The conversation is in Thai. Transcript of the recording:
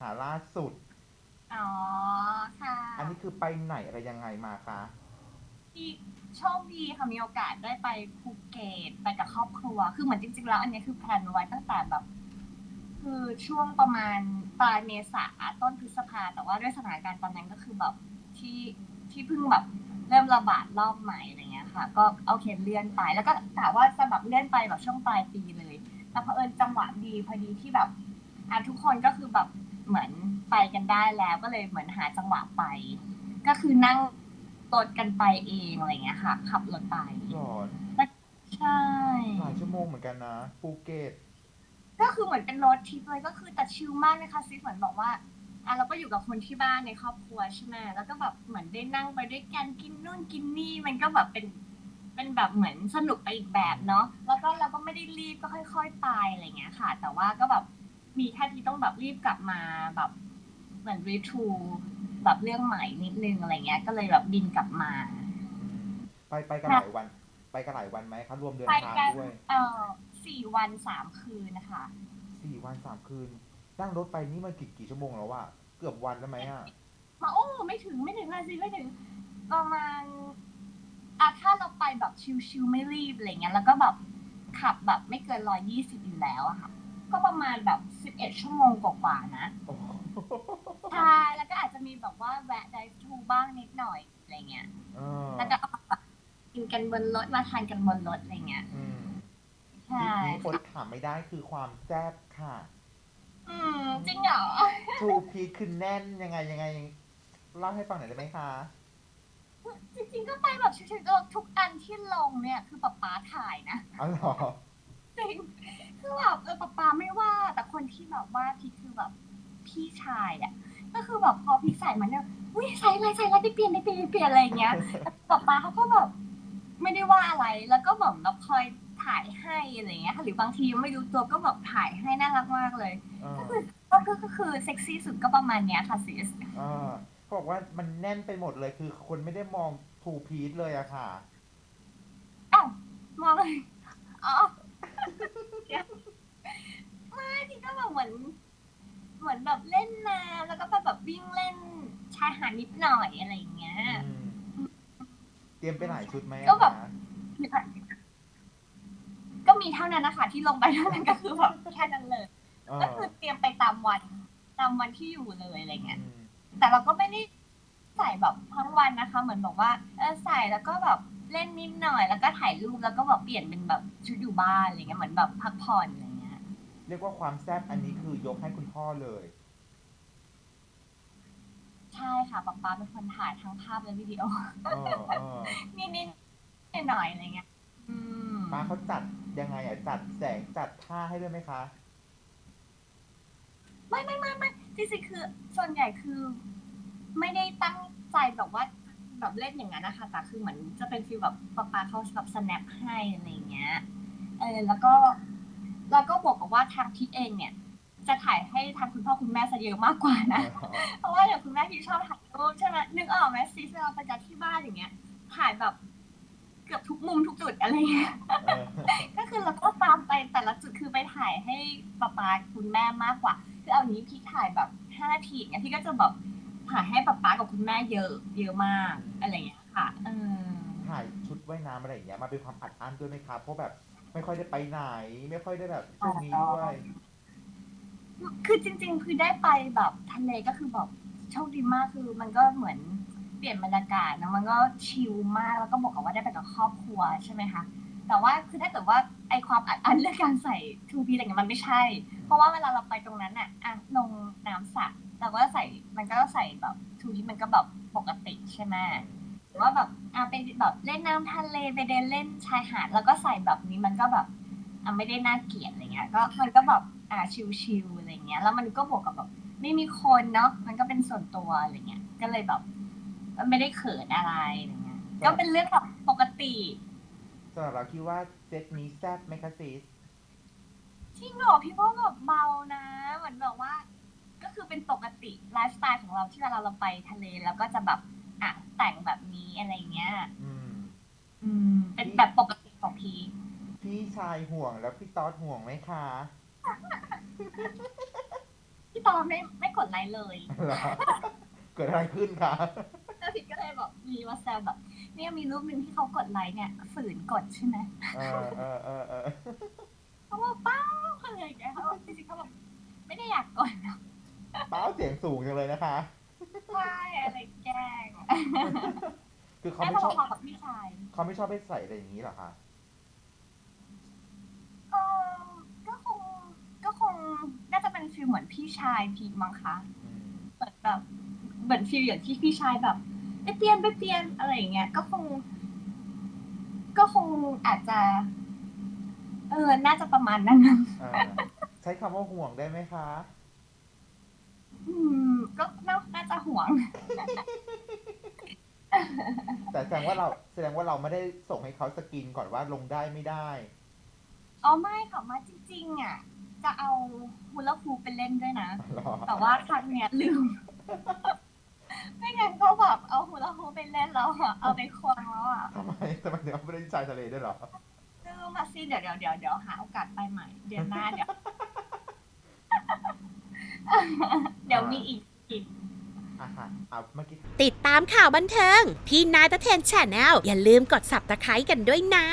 หาล่าสุด อ๋อ ค่ะ อันนี้คือไปไหนอะไรยังไงมาคะ ที่โชคดีค่ะมีโอกาสได้ไปภูเก็ตไปกับครอบครัว คือเหมือนจริง ๆ แล้วอันนี้คือแพลนไว้ตั้งแต่แบบ คือช่วงประมาณปลายเมษาต้นพฤษภาแต่ว่าด้วยสถานการณ์ตอนนั้นก็คือแบบที่ที่เพิ่งแบบเริ่มระบาดรอบใหม่อะไรเงี้ยค่ะ ก็โอเคเลื่อนไป แล้วก็กะว่าจะแบบเลื่อนไปแบบช่วงปลายปีเลยแต่เผอิญจังหวะดีพอดีที่แบบอะทุกคนก็คือแบบ เหมือนไปกันได้แล้วก็เลยเหมือนหาจังหวะไป ก็คือนั่งรถกันไปเองอะไรเงี้ยค่ะ ขับรถไปหรอใช่หลายชั่วโมงเหมือนกันนะภูเก็ตก็คือเหมือนเป็นรถทริปเลยก็คือแต่ชิลมากนะคะซิเหมือนบอกว่าอะเราก็อยู่กับคนที่บ้านในครอบครัวใช่ไหมแล้วก็แบบเหมือนได้นั่งไปด้วยกันกินนู่นกินนี่มันก็แบบเป็นเป็นแบบเหมือนสนุกไปอีกแบบเนาะแล้วก็เราก็ไม่ได้รีบก็ค่อย ๆ ไปอะไรเงี้ยค่ะ แต่ว่าก็แบบ มีแค่ที่ต้องแบบรีบกลับมาแบบเหมือนรีทูแบบเรื่องใหม่นิดนึงอะไรเงี้ย ก็เลยแบบบินกลับมาอืมไปไปกันหลายวัน ไปกันหลายวันไหมคะรวมเดินไปทางกันด้วยเอ่อสี่วันสามคืนนะคะสี่วันสามคืนนั่งรถไปนี่มันกี่กี่ชั่วโมงแล้วอะเกือบวันแล้วไหมอะมาโอ้ไม่ถึงไม่ถึงนาทีไม่ถึงประมาณอะถ้าเราไปแบบชิลๆไม่รีบอะไรเงี้ยแล้วก็แบบขับแบบไม่เกินร้อยยี่สิบอยู่แล้วอะค่ะ ก็ประมาณแบบสิบเอ็ดชั่วโมงกว่าๆนะโอ้โหใช่แล้วก็อาจจะมีแบบว่าแวะไดฟ์ทูบ้างนิดหน่อยอะไรเงี้ยเออแล้วก็เอาแบบกินกันบนรถมาทานกันบนรถอะไรเงี้ยอืมใช่ทีนี้อดถามไม่ได้คือความแซ่บค่ะ อืมจริงเหรอทูพีคือแน่นยังไงยังไงเล่าให้ฟังหน่อยได้ไหมคะจริงๆก็ไปแบบชิลๆทุกอันที่ลงเนี่ยคือป๊าป๊าถ่ายนะอ๋อเหรอจริง คือแบบเออป๊าป๊าไม่ว่า แต่คนที่แบบว่าพี่คือแบบพี่ชายอะ ก็คือแบบพอพี่ใส่มันเนี่ยอุ้ยใส่อะไรใส่อะไรไปเปลี่ยนไปเปลี่ยนไปเปลี่ยนอะไรอย่างเงี้ยแต่ป๊าป๊าเขาก็แบบไม่ได้ว่าอะไร แล้วก็แบบแบบคอยถ่ายให้อะไรอย่างเงี้ยค่ะหรือบางทีไม่รู้ตัวก็แบบถ่ายให้น่ารักมากเลยเออก็คือก็คือเซ็กซี่สุดก็ประมาณเนี้ยค่ะซิสเออเขาบอกว่ามันแน่นไปหมดเลยคือคนไม่ได้มองทูพีซเลยอะค่ะ อ้าวมองเลยอ๋อ เดี๋ยวไม่ที่ก็แบบเหมือน เหมือนแบบเล่นน้ำแล้วก็ไปแบบวิ่งเล่นชายหาดนิดหน่อยอะไรอย่างเงี้ยอืมเตรียมไปหลายชุดไหมก็อะแบบ คะก็มีเท่านั้นนะคะที่ลงไปเท่านั้นก็คือแบบแค่นั้นเลย เออก็คือเตรียมไปตามวันตามวันที่อยู่เลยอะไรเงี้ยอืมแต่เราก็ไม่ได้ใส่แบบทั้งวันนะคะ เหมือนบอกว่า เออใส่แล้วก็แบบ เล่นนิดหน่อยแล้วก็ถ่ายรูปแล้วก็แบบเปลี่ยนเป็นแบบชุดอยู่บ้านอะไรเงี้ยเหมือนแบบพักผ่อนอะไรเงี้ยเรียกว่าความแซ่บอันนี้คือยกให้คุณพ่อเลย ใช่ค่ะป๊าป๊าเป็นคนถ่ายทั้งภาพและวิดีโอเออเออนิดๆหน่อยๆอะไรเงี้ย อืม ป้าเขาจัดยังไงอะจัดแสงจัดท่าให้ด้วยไหมคะ ไม่ไม่ไม่ไม่จริงๆคือส่วนใหญ่คือ ไม่ได้ตั้งใจแบบว่า แบบเล่นอย่างนั้นนะคะแต่คือเหมือนจะเป็นฟีลแบบป๊าป๊าเขาแบบ snap ให้อะไรอย่างเงี้ยเออแล้วก็แล้วก็บอกกับว่าทางพี่เองเนี่ย จะถ่ายให้ทางคุณพ่อคุณแม่ซะเยอะมากกว่านะ เพราะว่าอย่างคุณแม่ที่ชอบถ่ายรูปใช่ไหมนึกออกไหมซีเวลาไปจากที่บ้านอย่างเงี้ย ถ่ายแบบเกือบทุกมุมทุกจุดอะไรเงี้ยเออก็คือเราก็ตามไปแต่ละจุดคือไปถ่ายให้ป๊าป๊าคุณแม่มากกว่า คือเอานี้พี่ถ่ายแบบห้านาทีเนี่ยพี่ก็จะแบบถ่ายให้ป๊าป๊ากับ คุณแม่เยอะเยอะมากอะไรอย่างเงี้ยค่ะเออถ่ายชุดว่ายน้ำอะไรอย่างเงี้ยมาเป็นความอัดอั้นด้วยไหมครับเพราะแบบไม่ค่อยได้ไปไหน ไม่ค่อยได้แบบช่วงนี้ด้วยคือจริง ๆ คือได้ไปแบบทะเลก็คือแบบโชคดีมากคือมันก็เหมือนเปลี่ยนบรรยากาศนะมันก็ชิลมากแล้วก็บอกกับว่าได้ไปกับครอบครัวใช่ไหมคะแต่ว่าคือถ้าเกิดว่าไอความอัดอั้นเรื่องการใส่ทูพีอะไรเงี้ยมันไม่ใช่ เพราะว่าเวลาเราไปตรงนั้นอะอะลงน้ำสระเราก็ใส่มันก็ใส่แบบ ทูพีมันก็แบบปกติใช่ไหมหรือว่าแบบอะไปแบบเล่นน้ำทะเลไปเดินเล่นชายหาดแล้วก็ใส่แบบนี้มันก็แบบอะไม่ได้น่าเกลียดอะไรเงี้ย ก็มันก็แบบอะชิลๆอะไรเงี้ย แล้วมันก็บวกกับแบบไม่มีคนเนาะมันก็เป็นส่วนตัวอะไรเงี้ย ก็เลยแบบไม่ได้เขินอะไรอะไรเงี้ย ก็เป็นเรื่องแบบปกติสำหรับเราคิดว่าเซตนี้แซ่บไหมคะซีสจริงเหรอพี่ว่าแบบเบานะ เหมือนแบบว่าก็ คือเป็นปกติไลฟ์สไตล์ของเราที่เวลาเราไปทะเลแล้วก็จะแบบอะแต่งแบบนี้อะไรเงี้ย อืม อืม เป็นแบบปกติของพีพี่ชายห่วงแล้วพี่ต๊อดห่วงไหมคะพี่ปอไม่ไม่กดไลค์เลยเหรอเกิดอะไรขึ้นคะแล้วพี่ก็เลยแบบมีมาแซวแบบเนี่ยมีรูปหนึ่งที่เขากดไลค์เนี่ยฝืนกดใช่ไหมเออเออเออเออเขาบอกป้า เป้าเสียงสูงจังเลยนะคะ ใช่อะไรแกล้งคือเขาได้ไม่ชอบพอๆกับพี่ชาย เขาไม่ชอบให้ใส่อะไรอย่างนี้เหรอคะเออก็คงก็คงน่าจะเป็นฟีลเหมือนพี่ชายพีมั้งคะอืมเหมือนแบบเหมือนฟีลอย่างที่พี่ชายแบบไปเปลี่ยนไปเปลี่ยนอะไรอย่างเงี้ยก็คง ก็คงอาจจะ เออ น่าจะประมาณนั้นนะเออใช้คำว่าห่วงได้ไหมคะ อืม ก็น่าน่าจะห่วง แต่แสดงว่าเราแสดงว่าเราไม่ได้ส่งให้เขาสกินก่อนว่าลงได้ไม่ได้ อ๋อไม่ค่ะมาจริงๆอะ จะเอาฮูลาฮูปไปเล่นด้วยนะ หรอ แต่ว่าครั้งเนี้ยลืม ไม่งั้นก็แบบเอาฮูลาฮูปไปเล่นแล้วอะเอาไปควงแล้วอะ ทำไมทำไมถึงไม่ได้ชายทะเลด้วยเหรอ ลืมมาสิเดี๋ยวเดี๋ยวเดี๋ยวเดี๋ยวหาโอกาสไปใหม่ เดือนหน้าเดี๋ยวเดี๋ ยวมีอีกอีก อะค่ะเอาเมื่อกี้ ติดตามข่าวบันเทิง พี่นายตะเทนแชนแนลอย่าลืมกดสับตะไคร้กันด้วยนะ